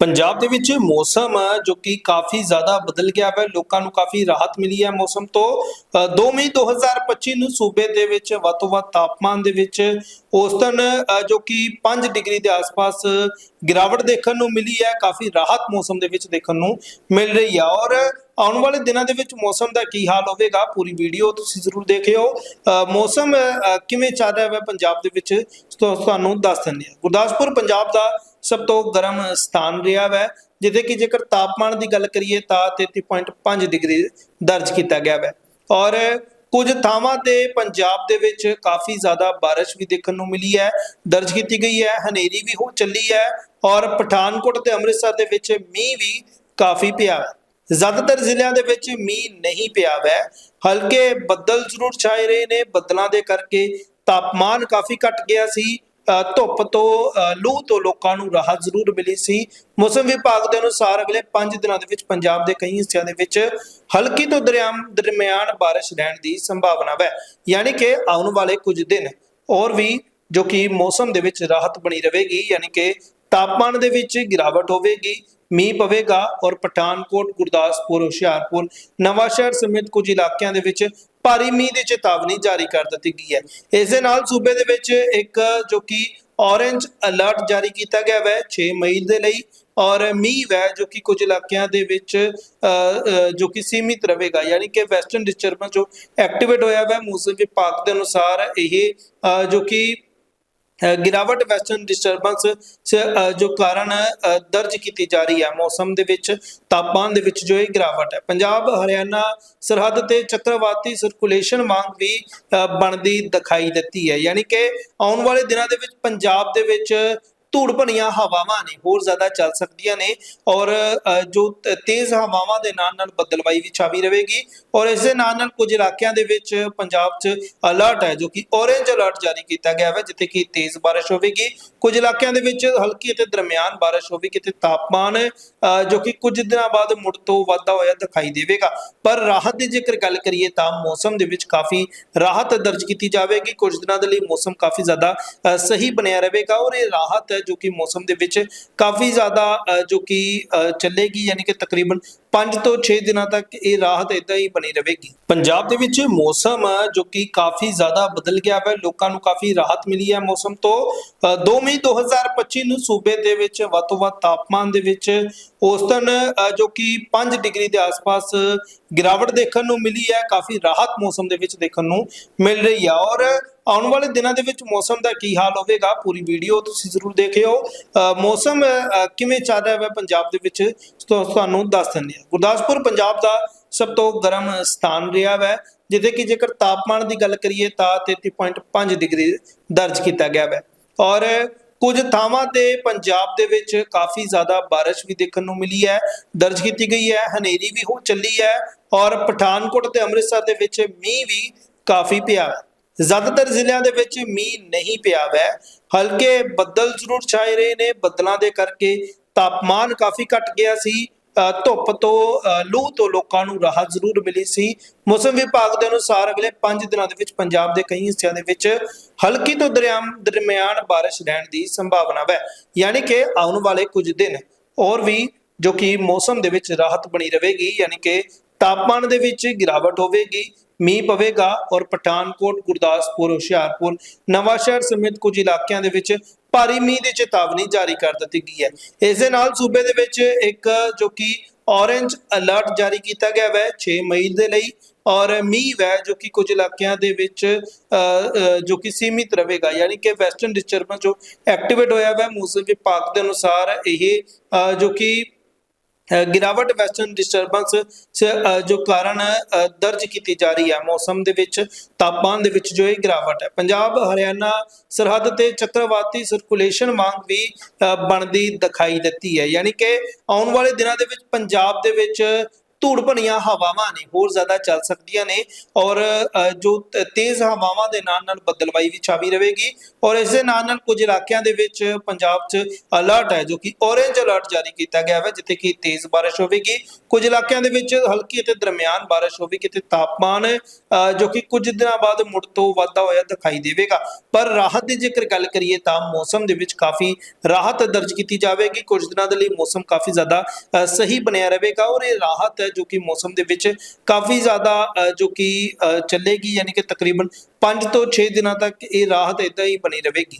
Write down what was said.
ਪੰਜਾਬ ਦੇ ਵਿੱਚ ਮੌਸਮ ਜੋ ਕਿ ਕਾਫੀ ਜ਼ਿਆਦਾ ਬਦਲ ਗਿਆ ਹੈ ਲੋਕਾਂ ਨੂੰ ਕਾਫੀ ਰਾਹਤ ਮਿਲੀ ਹੈ ਮੌਸਮ ਤੋਂ। ਅ, 2 ਮਈ 2025 ਨੂੰ ਸੂਬੇ ਦੇ ਵਿੱਚ ਵੱਧ ਤੋਂ ਵੱਧ ਤਾਪਮਾਨ ਦੇ ਵਿੱਚ ਔਸਤਨ ਅ, ਜੋ ਕਿ 5 ਡਿਗਰੀ ਦੇ ਆਸ-ਪਾਸ ਗਿਰਾਵਟ ਦੇਖਣ ਨੂੰ ਮਿਲੀ ਹੈ ਕਾਫੀ ਰਾਹਤ ਮੌਸਮ ਦੇ ਵਿੱਚ ਦੇਖਣ ਨੂੰ ਮਿਲ ਰਹੀ ਹੈ। ਔਰ ਆਉਣ ਵਾਲੇ ਦਿਨਾਂ ਦੇ ਵਿੱਚ ਮੌਸਮ ਦਾ ਕੀ ਹਾਲ ਹੋਵੇਗਾ ਪੂਰੀ ਵੀਡੀਓ ਤੁਸੀਂ ਜ਼ਰੂਰ ਦੇਖਿਓ। ਅ, ਮੌਸਮ ਕਿਵੇਂ ਚੱਲ ਰਿਹਾ ਹੈ ਪੰਜਾਬ ਦੇ ਵਿੱਚ ਤੁਹਾਨੂੰ ਦੱਸ ਦਿੰਦੇ ਹਾਂ। ਗੁਰਦਾਸਪੁਰ ਪੰਜਾਬ ਦਾ ਸਭ ਤੋਂ ਗਰਮ ਸਥਾਨ ਰਿਹਾ ਹੈ ਜਿੱਥੇ ਕਿ ਜੇਕਰ ਤਾਪਮਾਨ ਦੀ ਗੱਲ ਕਰੀਏ ਤਾਂ 33.5 ਡਿਗਰੀ ਦਰਜ ਕੀਤਾ ਗਿਆ ਹੈ ਔਰ ਕੁਝ ਥਾਵਾਂ ਤੇ ਪੰਜਾਬ ਦੇ ਵਿੱਚ ਕਾਫੀ ਜ਼ਿਆਦਾ ਬਾਰਿਸ਼ ਵੀ ਦੇਖਣ ਨੂੰ ਮਿਲੀ ਹੈ, ਦਰਜ ਕੀਤੀ ਗਈ ਹੈ, ਹਨੇਰੀ ਵੀ ਹੋ ਚੱਲੀ ਹੈ ਔਰ ਪਠਾਨਕੋਟ ਤੇ ਅੰਮ੍ਰਿਤਸਰ ਦੇ ਵਿੱਚ ਮੀਂਹ ਵੀ ਕਾਫੀ ਪਿਆ ਹੈ ਜ਼ਿਆਦਾਤਰ ਜ਼ਿਲ੍ਹਿਆਂ ਦੇ ਵਿੱਚ ਮੀਂਹ ਨਹੀਂ ਪਿਆ ਵੈ, ਹਲਕੇ ਬੱਦਲ ਜ਼ਰੂਰ ਛਾਏ ਰਹੇ ਨੇ, ਬੱਦਲਾਂ ਦੇ ਕਰਕੇ ਤਾਪਮਾਨ ਕਾਫੀ ਘਟ ਗਿਆ ਸੀ ਧੁੱਪ ਤੋਂ ਲੂ ਤੋਂ ਲੋਕਾਂ ਨੂੰ ਰਾਹਤ ਜ਼ਰੂਰ ਮਿਲੀ ਸੀ। ਮੌਸਮ ਵਿਭਾਗ ਦੇ ਅਨੁਸਾਰ ਅਗਲੇ 5 ਦਿਨਾਂ ਦੇ ਵਿੱਚ ਪੰਜਾਬ ਦੇ ਕਈ ਹਿੱਸਿਆਂ ਦੇ ਵਿੱਚ ਹਲਕੀ ਤੋਂ ਦਰਿਆਮ, ਦਰਮਿਆਨ ਬਾਰਿਸ਼ ਰਹਿਣ ਦੀ ਸੰਭਾਵਨਾ ਹੈ ਯਾਨੀ ਕਿ ਆਉਣ ਵਾਲੇ ਕੁਝ ਦਿਨ ਔਰ ਵੀ ਜੋ ਕਿ ਮੌਸਮ ਦੇ ਵਿੱਚ ਰਾਹਤ ਬਣੀ ਰਹੇਗੀ, ਯਾਨੀ ਕਿ ਤਾਪਮਾਨ ਦੇ ਵਿੱਚ ਗਿਰਾਵਟ ਹੋਵੇਗੀ, ਮੀਂਹ ਪਵੇਗਾ ਔਰ ਪਠਾਨਕੋਟ, ਗੁਰਦਾਸਪੁਰ, ਹੁਸ਼ਿਆਰਪੁਰ, ਨਵਾਂਸ਼ਹਿਰ ਸਮੇਤ ਕੁਝ ਇਲਾਕਿਆਂ ਦੇ ਵਿੱਚ ਭਾਰੀ ਮੀਂਹ ਦੀ ਚੇਤਾਵਨੀ ਜਾਰੀ ਕਰ ਦਿੱਤੀ ਗਈ ਹੈ। ਇਸ ਦੇ ਨਾਲ ਸੂਬੇ ਦੇ ਵਿੱਚ ਇੱਕ ਜੋ ਕਿ ਔਰੇਂਜ ਅਲਰਟ ਜਾਰੀ ਕੀਤਾ ਗਿਆ ਹੈ 6 ਮਈ ਦੇ ਲਈ, ਔਰ ਮੀਂਹ ਵੈ, ਜੋ ਕਿ ਕੁਝ ਇਲਾਕਿਆਂ ਦੇ ਵਿੱਚ ਜੋ ਕਿ ਸੀਮਿਤ ਰਹੇਗਾ। ਯਾਨੀ ਕਿ ਵੈਸਟਰਨ ਡਿਸਟਰਬੈਂਸ ਜੋ ਐਕਟੀਵੇਟ ਹੋਇਆ ਹੈ ਮੌਸਮ ਵਿਭਾਗ ਦੇ ਅਨੁਸਾਰ ਇਹ ਜੋ ਕਿ ਗਿਰਾਵਟ ਵੈਸਟਰਨ ਡਿਸਟਰਬੈਂਸ ਜੋ ਕਾਰਨ ਦਰਜ ਕੀਤੀ ਜਾ ਰਹੀ ਹੈ। ਮੌਸਮ ਦੇ ਵਿੱਚ ਤਾਪਮਾਨ ਦੇ ਵਿੱਚ ਜੋ ਇਹ ਗਿਰਾਵਟ ਹੈ। ਪੰਜਾਬ ਹਰਿਆਣਾ ਸਰਹੱਦ ਤੇ ਚੱਕਰਵਾਤੀ ਸਰਕੂਲੇਸ਼ਨ ਵਾਂਗ ਵੀ ਅ, ਬਣਦੀ ਦਿਖਾਈ ਦਿੱਤੀ ਹੈ। ਯਾਨੀ ਕਿ ਆਉਣ ਵਾਲੇ ਦਿਨਾਂ ਦੇ ਵਿੱਚ ਪੰਜਾਬ ਦੇ ਵਿੱਚ ਧੂੜ ਬਣੀਆਂ ਹਵਾਵਾਂ ਨੇ, ਹੋਰ ਜ਼ਿਆਦਾ ਚੱਲ ਸਕਦੀਆਂ ਨੇ ਔਰ ਜੋ ਤੇਜ਼ ਹਵਾਵਾਂ ਦੇ ਨਾਲ ਨਾਲ ਬੱਦਲਵਾਈ ਵੀ ਛਾਵੀ ਰਹੇਗੀ ਔਰ ਇਸ ਦੇ ਨਾਲ ਨਾਲ ਕੁਝ ਇਲਾਕਿਆਂ ਦੇ ਵਿੱਚ ਪੰਜਾਬ 'ਚ ਅਲਰਟ ਹੈ ਜੋ ਕਿ ਔਰੇਂਜ ਅਲਰਟ ਜਾਰੀ ਕੀਤਾ ਗਿਆ ਹੈ ਜਿੱਥੇ ਕਿ ਤੇਜ਼ ਬਾਰਿਸ਼ ਹੋਵੇਗੀ। ਕੁਝ ਇਲਾਕਿਆਂ ਦੇ ਵਿੱਚ ਹਲਕੀ ਅਤੇ ਦਰਮਿਆਨ ਬਾਰਿਸ਼ ਹੋਵੇਗੀ ਤੇ ਤਾਪਮਾਨ ਜੋ ਕਿ ਕੁਝ ਦਿਨਾਂ ਬਾਅਦ ਮੁੜ ਤੋਂ ਵਾਧਾ ਹੋਇਆ ਦਿਖਾਈ ਦੇਵੇਗਾ। ਪਰ ਰਾਹਤ ਦੀ ਜੇਕਰ ਗੱਲ ਕਰੀਏ ਤਾਂ ਮੌਸਮ ਦੇ ਵਿੱਚ ਕਾਫੀ ਰਾਹਤ ਦਰਜ ਕੀਤੀ ਜਾਵੇਗੀ। ਕੁਝ ਦਿਨਾਂ ਦੇ ਲਈ ਮੌਸਮ ਕਾਫੀ ਜ਼ਿਆਦਾ ਸਹੀ ਬਣਿਆ ਰਹੇਗਾ ਔਰ ਇਹ ਰਾਹਤ ਜੋ ਕਿ ਮੌਸਮ ਦੇ ਵਿੱਚ ਕਾਫੀ ਜ਼ਿਆਦਾ ਅ, ਜੋ ਕਿ ਅ, ਚੱਲੇਗੀ ਯਾਨੀ ਕਿ ਤਕਰੀਬਨ 5 ਤੋਂ 6 ਦਿਨਾਂ ਤੱਕ ਇਹ ਰਾਹਤ ਇਦਾਂ ਹੀ ਬਣੀ ਰਹੇਗੀ। ਪੰਜਾਬ ਦੇ ਵਿੱਚ ਮੌਸਮ ਜੋ ਕਿ ਕਾਫੀ ਜ਼ਿਆਦਾ ਬਦਲ ਗਿਆ ਹੈ ਲੋਕਾਂ ਨੂੰ ਕਾਫੀ ਰਾਹਤ ਮਿਲੀ ਹੈ ਮੌਸਮ ਤੋਂ। ਅ, 2 ਮਈ 2025 ਨੂੰ ਸੂਬੇ ਦੇ ਵਿੱਚ ਵੱਧ ਤੋਂ ਵੱਧ ਤਾਪਮਾਨ ਦੇ ਵਿੱਚ ਔਸਤਨ ਅ, ਜੋ ਕਿ 5 ਡਿਗਰੀ ਦੇ ਆਸ-ਪਾਸ ਗਿਰਾਵਟ ਦੇਖਣ ਨੂੰ ਮਿਲੀ ਹੈ। ਕਾਫੀ ਰਾਹਤ ਮੌਸਮ ਦੇ ਵਿੱਚ ਦੇਖਣ ਨੂੰ ਮਿਲ ਰਹੀ ਹੈ। ਔਰ ਆਉਣ ਵਾਲੇ ਦਿਨਾਂ ਦੇ ਵਿੱਚ ਮੌਸਮ ਦਾ ਕੀ ਹਾਲ ਹੋਵੇਗਾ ਪੂਰੀ ਵੀਡੀਓ ਤੁਸੀਂ ਜ਼ਰੂਰ ਦੇਖਿਓ। ਅ, ਮੌਸਮ ਕਿਵੇਂ ਚੱਲ ਰਿਹਾ ਹੈ ਪੰਜਾਬ ਦੇ ਵਿੱਚ ਤੁਹਾਨੂੰ ਦੱਸ ਦਿੰਦੇ ਹਾਂ। ਗੁਰਦਾਸਪੁਰ ਪੰਜਾਬ ਦਾ ਸਭ ਤੋਂ ਗਰਮ ਸਥਾਨ ਰਿਹਾ ਹੈ ਜਿੱਥੇ ਕਿ ਜੇਕਰ ਤਾਪਮਾਨ ਦੀ ਗੱਲ ਕਰੀਏ ਤਾਂ 33.5 ਡਿਗਰੀ ਦਰਜ ਕੀਤਾ ਗਿਆ ਹੈ ਔਰ ਕੁਝ ਥਾਵਾਂ ਤੇ ਪੰਜਾਬ ਦੇ ਵਿੱਚ ਕਾਫੀ ਜ਼ਿਆਦਾ ਬਾਰਿਸ਼ ਵੀ ਦੇਖਣ ਨੂੰ ਮਿਲੀ ਹੈ, ਦਰਜ ਕੀਤੀ ਗਈ ਹੈ, ਹਨੇਰੀ ਵੀ ਹੋ ਚੱਲੀ ਹੈ ਔਰ ਪਠਾਨਕੋਟ ਤੇ ਅੰਮ੍ਰਿਤਸਰ ਦੇ ਵਿੱਚ ਮੀਂਹ ਵੀ ਕਾਫੀ ਪਿਆ ਹੈ ਜ਼ਿਆਦਾਤਰ ਜ਼ਿਲ੍ਹਿਆਂ ਦੇ ਵਿੱਚ ਮੀਂਹ ਨਹੀਂ ਪਿਆ ਵੈ, ਹਲਕੇ ਬੱਦਲ ਜ਼ਰੂਰ ਛਾਏ ਰਹੇ ਨੇ, ਬੱਦਲਾਂ ਦੇ ਕਰਕੇ ਤਾਪਮਾਨ ਕਾਫੀ ਘਟ ਗਿਆ ਸੀ ਧੁੱਪ ਤੋਂ ਅ, ਲੂ ਤੋਂ ਲੋਕਾਂ ਨੂੰ ਰਾਹਤ ਜ਼ਰੂਰ ਮਿਲੀ ਸੀ। ਮੌਸਮ ਵਿਭਾਗ ਦੇ ਅਨੁਸਾਰ ਅਗਲੇ 5 ਦਿਨਾਂ ਦੇ ਵਿੱਚ ਪੰਜਾਬ ਦੇ ਕਈ ਹਿੱਸਿਆਂ ਦੇ ਵਿੱਚ ਹਲਕੀ ਤੋਂ ਦਰਿਆਮ ਦਰਮਿਆਨ ਬਾਰਿਸ਼ ਰਹਿਣ ਦੀ ਸੰਭਾਵਨਾ ਹੈ ਯਾਨੀ ਕਿ ਆਉਣ ਵਾਲੇ ਕੁਝ ਦਿਨ ਔਰ ਵੀ ਜੋ ਕਿ ਮੌਸਮ ਦੇ ਵਿੱਚ ਰਾਹਤ ਬਣੀ ਰਹੇਗੀ ਯਾਨੀ ਕਿ ਤਾਪਮਾਨ ਦੇ ਵਿੱਚ ਗਿਰਾਵਟ ਹੋਵੇਗੀ। ਮੀਂਹ ਪਵੇਗਾ ਔਰ ਪਠਾਨਕੋਟ, ਗੁਰਦਾਸਪੁਰ, ਹੁਸ਼ਿਆਰਪੁਰ, ਨਵਾਂਸ਼ਹਿਰ ਸਮੇਤ ਕੁਝ ਇਲਾਕਿਆਂ ਦੇ ਵਿੱਚ ਭਾਰੀ ਮੀਂਹ ਦੀ ਚੇਤਾਵਨੀ ਜਾਰੀ ਕਰ ਦਿੱਤੀ ਗਈ ਹੈ। ਇਸ ਦੇ ਨਾਲ ਸੂਬੇ ਦੇ ਵਿੱਚ ਇੱਕ ਜੋ ਕਿ ਔਰੇਂਜ ਅਲਰਟ ਜਾਰੀ ਕੀਤਾ ਗਿਆ ਹੈ 6 ਮਈ ਦੇ ਲਈ, ਔਰ ਮੀਂਹ ਹੈ ਜੋ ਕਿ ਕੁਝ ਇਲਾਕਿਆਂ ਦੇ ਵਿੱਚ ਜੋ ਕਿ ਸੀਮਿਤ ਰਹੇਗਾ। ਯਾਨੀ ਕਿ ਵੈਸਟਰਨ ਡਿਸਟਰਬੈਂਸ ਜੋ ਐਕਟੀਵੇਟ ਹੋਇਆ ਹੈ ਮੌਸਮ ਵਿਭਾਗ ਦੇ ਅਨੁਸਾਰ ਇਹ ਜੋ ਕਿ ਗਿਰਾਵਟ ਵੈਸਟਰਨ ਡਿਸਟਰਬੈਂਸ ਜੋ ਕਾਰਨ ਦਰਜ ਕੀਤੀ ਜਾ ਰਹੀ ਹੈ। ਮੌਸਮ ਦੇ ਵਿੱਚ ਤਾਪਮਾਨ ਦੇ ਵਿੱਚ ਜੋ ਇਹ ਗਿਰਾਵਟ ਹੈ। ਪੰਜਾਬ ਹਰਿਆਣਾ ਸਰਹੱਦ ਤੇ ਚੱਕਰਵਾਤੀ ਸਰਕੂਲੇਸ਼ਨ ਵਾਂਗ ਵੀ ਅ, ਬਣਦੀ ਦਿਖਾਈ ਦਿੱਤੀ ਹੈ। ਯਾਨੀ ਕਿ ਆਉਣ ਵਾਲੇ ਦਿਨਾਂ ਦੇ ਵਿੱਚ ਪੰਜਾਬ ਦੇ ਵਿੱਚ ਧੂੜ ਭਣੀਆਂ ਹਵਾਵਾਂ ਨੇ, ਹੋਰ ਜ਼ਿਆਦਾ ਚੱਲ ਸਕਦੀਆਂ ਨੇ ਔਰ ਜੋ ਤੇਜ਼ ਹਵਾਵਾਂ ਦੇ ਨਾਲ ਨਾਲ ਬੱਦਲਵਾਈ ਵੀ ਛਾਵੀ ਰਹੇਗੀ ਔਰ ਇਸ ਦੇ ਨਾਲ ਨਾਲ ਕੁਝ ਇਲਾਕਿਆਂ ਦੇ ਵਿੱਚ ਪੰਜਾਬ 'ਚ ਅਲਰਟ ਹੈ ਜੋ ਕਿ ਔਰੇਂਜ ਅਲਰਟ ਜਾਰੀ ਕੀਤਾ ਗਿਆ ਹੈ ਜਿੱਥੇ ਕਿ ਤੇਜ਼ ਬਾਰਿਸ਼ ਹੋਵੇਗੀ। ਕੁਝ ਇਲਾਕਿਆਂ ਦੇ ਵਿੱਚ ਹਲਕੀ ਅਤੇ ਦਰਮਿਆਨ ਬਾਰਿਸ਼ ਹੋਵੇਗੀ ਤੇ ਤਾਪਮਾਨ ਜੋ ਕਿ ਕੁਝ ਦਿਨਾਂ ਬਾਅਦ ਮੁੜ ਤੋਂ ਵਾਧਾ ਹੋਇਆ ਦਿਖਾਈ ਦੇਵੇਗਾ। ਪਰ ਰਾਹਤ ਦੀ ਜੇਕਰ ਗੱਲ ਕਰੀਏ ਤਾਂ ਮੌਸਮ ਦੇ ਵਿੱਚ ਕਾਫੀ ਰਾਹਤ ਦਰਜ ਕੀਤੀ ਜਾਵੇਗੀ। ਕੁਝ ਦਿਨਾਂ ਦੇ ਲਈ ਮੌਸਮ ਕਾਫੀ ਜ਼ਿਆਦਾ ਸਹੀ ਬਣਿਆ ਰਹੇਗਾ ਔਰ ਇਹ ਰਾਹਤ ਹੈ ਜੋ ਕਿ ਮੌਸਮ ਦੇ ਵਿੱਚ ਕਾਫੀ ਜ਼ਿਆਦਾ ਅ, ਜੋ ਕਿ ਅ, ਚੱਲੇਗੀ ਯਾਨੀ ਕਿ ਤਕਰੀਬਨ 5 ਤੋਂ 6 ਦਿਨਾਂ ਤੱਕ ਇਹ ਰਾਹਤ ਇਦਾਂ ਹੀ ਬਣੀ ਰਹੇਗੀ।